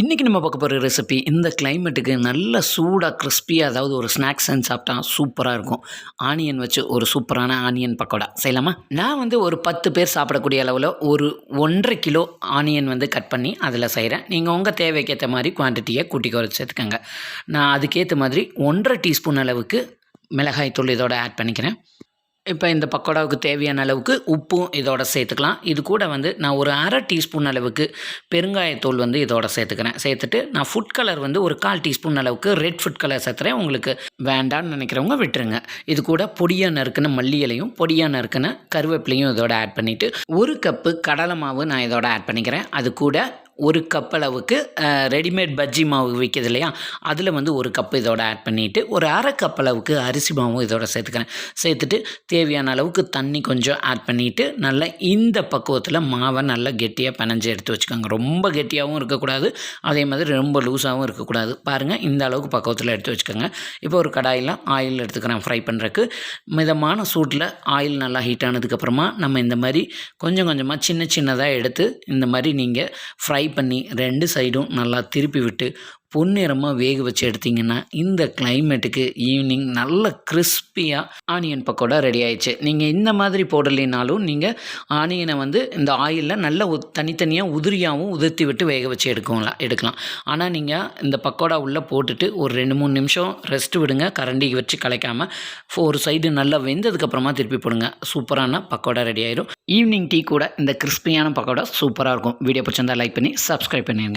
இன்றைக்கி நம்ம பார்க்க போகிற ரெசிபி இந்த கிளைமேட்டுக்கு நல்ல சூடாக கிறிஸ்பியாக அதாவது ஒரு ஸ்நாக்ஸ் செஞ்சு சாப்பிட்டா சூப்பராக இருக்கும். ஆனியன் வச்சு ஒரு சூப்பரான ஆனியன் பக்கோடா. செய்யலாமா? நான் வந்து ஒரு பத்து பேர் சாப்பிடக்கூடிய அளவில் ஒரு ஒன்றரை கிலோ ஆனியன் வந்து கட் பண்ணி அதில் செய்கிறேன் நீங்கள் உங்கள் தேவைக்கேற்ற மாதிரி குவான்டிட்டியை கூட்டி குறைச்சி நான் அதுக்கேற்ற மாதிரி ஒன்றரை டீஸ்பூன் அளவுக்கு மிளகாய் தூள் இதோட ஆட் பண்ணிக்கிறேன். இப்போ இந்த பக்கோடாவுக்கு தேவையான அளவுக்கு உப்பும் இதோட சேர்த்துக்கலாம். இது கூட வந்து நான் ஒரு அரை டீஸ்பூன் அளவுக்கு பெருங்காயத்தூள் வந்து இதோட சேர்த்துக்கிறேன். சேர்த்துட்டு நான் ஃபுட் கலர் வந்து ஒரு கால் டீஸ்பூன் அளவுக்கு ரெட் ஃபுட் கலர் சேர்த்துறேன். உங்களுக்கு வேண்டான்னு நினைக்கிறவங்க விட்டுருங்க. இது கூட பொடியாக நறுக்குன மல்லி இலையும் பொடியாக நறுக்குன கருவேப்பிலையும் இதோட ஆட் பண்ணிவிட்டு ஒரு கப்பு கடலை மாவு நான் இதோட ஆட் பண்ணிக்கிறேன். அது கூட ஒரு கப் அளவுக்கு ரெடிமேட் பஜ்ஜி மாவு விற்கிது இல்லையா? அதில் வந்து ஒரு கப் இதோட ஆட் பண்ணிவிட்டு ஒரு அரை கப் அளவுக்கு அரிசி மாவும் இதோட சேர்த்துக்கிறேன். சேர்த்துட்டு தேவையான அளவுக்கு தண்ணி கொஞ்சம் ஆட் பண்ணிவிட்டு நல்லா இந்த பக்குவத்தில் மாவை நல்லா கெட்டியாக பனஞ்சு எடுத்து வச்சுக்கோங்க. ரொம்ப கெட்டியாகவும் இருக்கக்கூடாது. அதே மாதிரி ரொம்ப லூஸாகவும் இருக்கக்கூடாது. பாருங்கள் இந்த அளவுக்கு பக்குவத்தில் எடுத்து வச்சுக்கோங்க. இப்போ ஒரு கடாயில் ஆயில் எடுத்துக்கிறேன் ஃப்ரை பண்ணுறக்கு மிதமான சூட்டில் ஆயில் நல்லா ஹீட் ஆனதுக்கப்புறமா நம்ம இந்த மாதிரி கொஞ்சம் கொஞ்சமாக சின்ன சின்னதாக எடுத்து இந்த மாதிரி நீங்கள் ஃப்ரை பண்ணி ரெண்டு சைடும் நல்லா திருப்பி விட்டு பொன்னிறமாக வேக வச்சு எடுத்திங்கன்னா இந்த கிளைமேட்டுக்கு ஈவினிங் நல்ல கிறிஸ்பியாக ஆனியன் பக்கோடா ரெடி ஆயிடுச்சு. நீங்கள் இந்த மாதிரி போடலைனாலும் நீங்கள் ஆனியனை வந்து இந்த ஆயிலில் நல்ல தனித்தனியாக உதிரியாகவும் உதிர்த்தி விட்டு வேக வச்சு எடுக்கலாம் எடுக்கலாம். ஆனால் நீங்கள் இந்த பக்கோடா உள்ளே போட்டுட்டு ஒரு ரெண்டு மூணு நிமிஷம் ரெஸ்ட் விடுங்க. கரண்டி வச்சு கலைக்காமல் ஒரு சைடு நல்லா வெந்ததுக்கப்புறமா திருப்பி போடுங்க. சூப்பரான பக்கோடா ரெடி ஆயிடும் ஈவினிங் டீ கூட இந்த கிறிஸ்பியான பக்கோடா சூப்பராக இருக்கும். வீடியோ பிடிச்சிருந்தா லைக் பண்ணி சப்ஸ்கிரைப் பண்ணிடுங்க